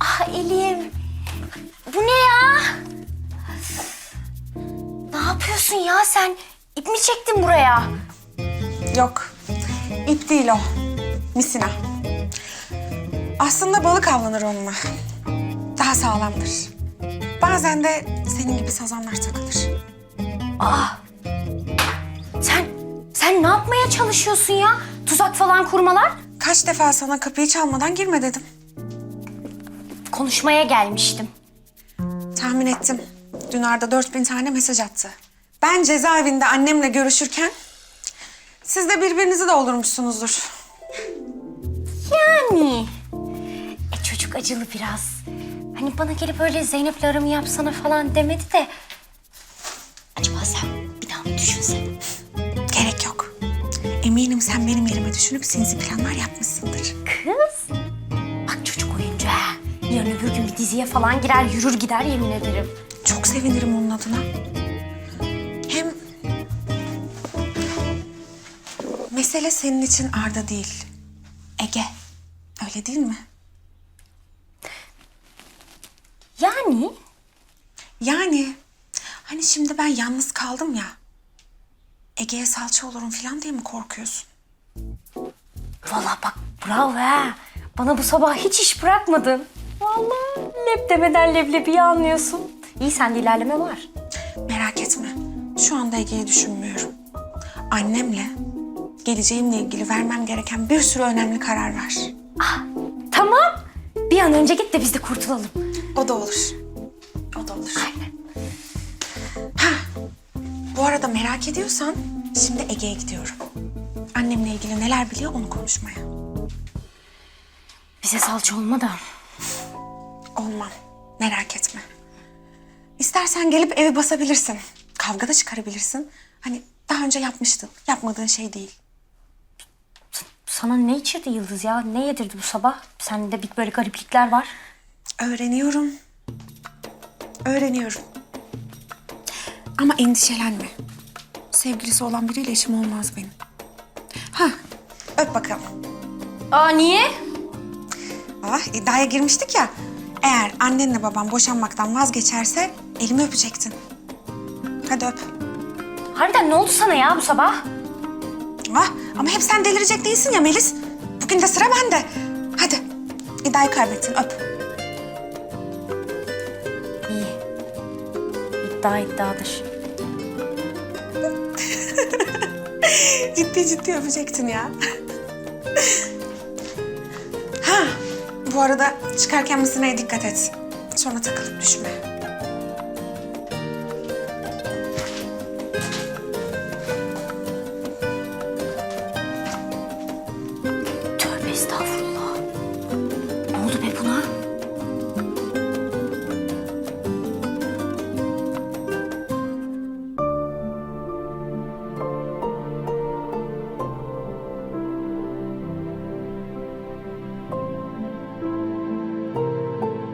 Ah Elif. Bu ne ya? Ne yapıyorsun ya sen? İp mi çektin buraya? Yok. İp değil o. Misina. Aslında balık avlanır onunla. Daha sağlamdır. Bazen de senin gibi sazanlar takılır. Ah! Sen, sen ne yapmaya çalışıyorsun ya? Tuzak falan kurmalar? Kaç defa sana kapıyı çalmadan girme dedim. Konuşmaya gelmiştim. Tahmin ettim. Dün Arda 4000 tane mesaj attı. Ben cezaevinde annemle görüşürken siz de birbirinizi doldurmuşsunuzdur. Yani. E çocuk acılı biraz. Hani bana gelip öyle Zeynep'le aramı yapsana falan demedi de. Acaba sen bir daha mı düşünsen? Gerek yok. Eminim sen benim yerime düşünüp sinsi planlar yapmışsındır. Kız. Gün bir diziye falan girer yürür gider yemin ederim. Çok sevinirim onun adına. Hem mesele senin için Arda değil. Ege. Öyle değil mi? Yani Yani hani şimdi ben yalnız kaldım ya. Ege'ye salça olurum falan diye mi korkuyorsun? Vallahi bak bravo ha. Bana bu sabah hiç iş bırakmadın. Vallahi lep demeden leblebiyi anlıyorsun. İyi sende ilerleme var. Merak etme. Şu anda Ege'yi düşünmüyorum. Annemle geleceğimle ilgili vermem gereken bir sürü önemli karar var. Tamam. Bir an önce git de biz de kurtulalım. O da olur. O da olur. Aynen. Bu arada merak ediyorsan şimdi Ege'ye gidiyorum. Annemle ilgili neler biliyor onu konuşmaya. Bize salça olma da. Olmam. Merak etme. İstersen gelip evi basabilirsin. Kavga da çıkarabilirsin. Hani daha önce yapmıştın. Yapmadığın şey değil. Sana ne içirdi Yıldız ya? Ne yedirdi bu sabah? Sende bir böyle gariplikler var. Öğreniyorum. Öğreniyorum. Ama endişelenme. Sevgilisi olan biriyle işim olmaz benim. Ha, öp bakalım. Aa niye? Ah, iddiaya girmiştik ya. Eğer annenle babam boşanmaktan vazgeçerse elimi öpecektin. Hadi öp. Harbiden ne oldu sana ya bu sabah? Ah, ama hep sen delirecek değilsin ya Melis. Bugün de sıra bende. Hadi. İddiayı kaybettin, öp. İyi. İddia iddiadır. Ciddi ciddi öpecektin ya. Bu arada çıkarken misineye dikkat et. Sonra takılıp düşme. Tövbe estağfurullah.